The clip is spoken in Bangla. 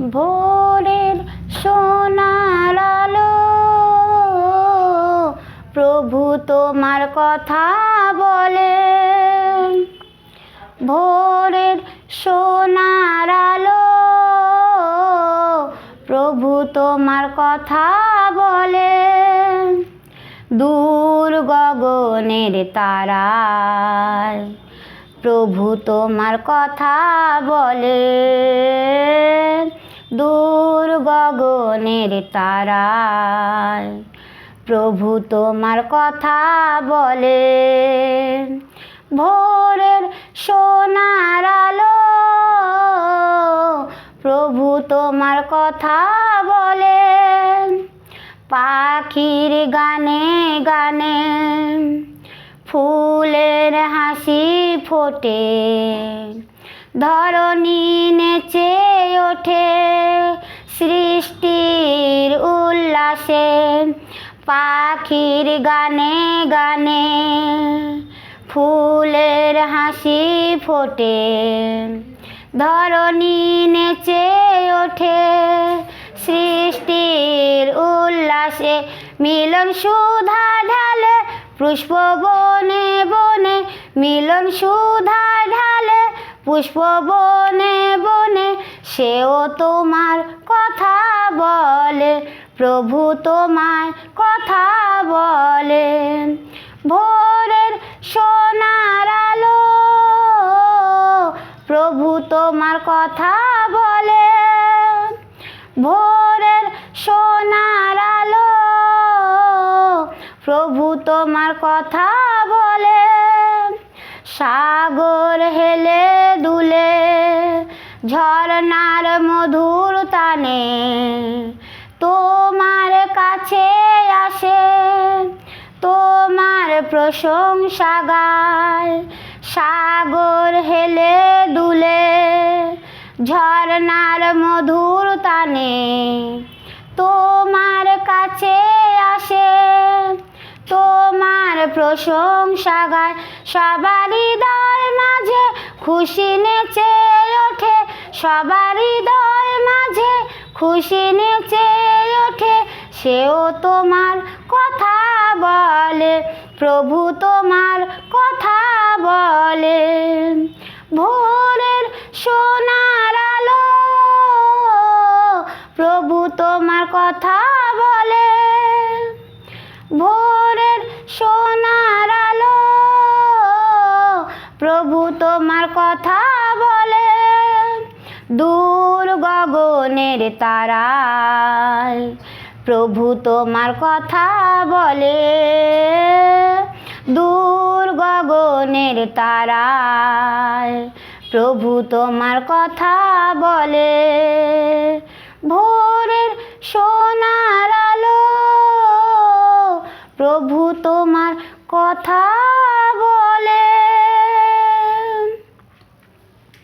ভোরের সোনার আলো। প্রভু তোমার কথা বলে। ভোরের সোনার আলো। প্রভু তোমার কথা বলে। দূর গগনের তারায় প্রভু তোমার কথা বলে। দূর গগনের তারায়। প্রভু তোমার কথা বলে। ভোরের সোনার আলো। প্রভু তোমার কথা বলে। পাখির গানে গানে ফুলের হাসি ফোটে। ধরণী নেচে ওঠে। উল্লাসে পাখির গানে গানে, ফুলের হাসি ফোটে। ধরণী নেচে ওঠে সৃষ্টির উল্লাসে, মিলন সুধা ঢালে, পুষ্প বনে বনে, মিলন সুধা ঢালে, পুষ্প বনে বনে, সেও তোমার কথা বলে। প্রভু তোমার কথা বলে। ভোরের সোনার আলো, প্রভু তোমার কথা বলে। ভোরের সোনার আলো, প্রভু তোমার কথা বলে। সাগর হেলে দুলে, ঝর্ণার মধুর তানে তোমার কাছে আসে। তোমার প্রশংসা গায়। সাগর হেলে দুলে, ঝর্ণার মধুর তানে তোমার কাছে আসে। তোমার প্রশংসা গায়। সবার হৃদয় মাঝে খুশি নেচে ওঠে। সবার হৃদয় মাঝে খুশি নেচে সেও তোমার কথা বলে, প্রভু তোমার কথা বলে। ভোরের সোনার আলো, প্রভু তোমার কথা বলে। ভোরের সোনার আলো, প্রভু তোমার কথা বলে। দূর গগনের তারায় প্রভু তোমার কথা বলে। দূর গগনের তারায় প্রভু তোমার কথা বলে। ভোরের সোনার আলো প্রভু তোমার কথা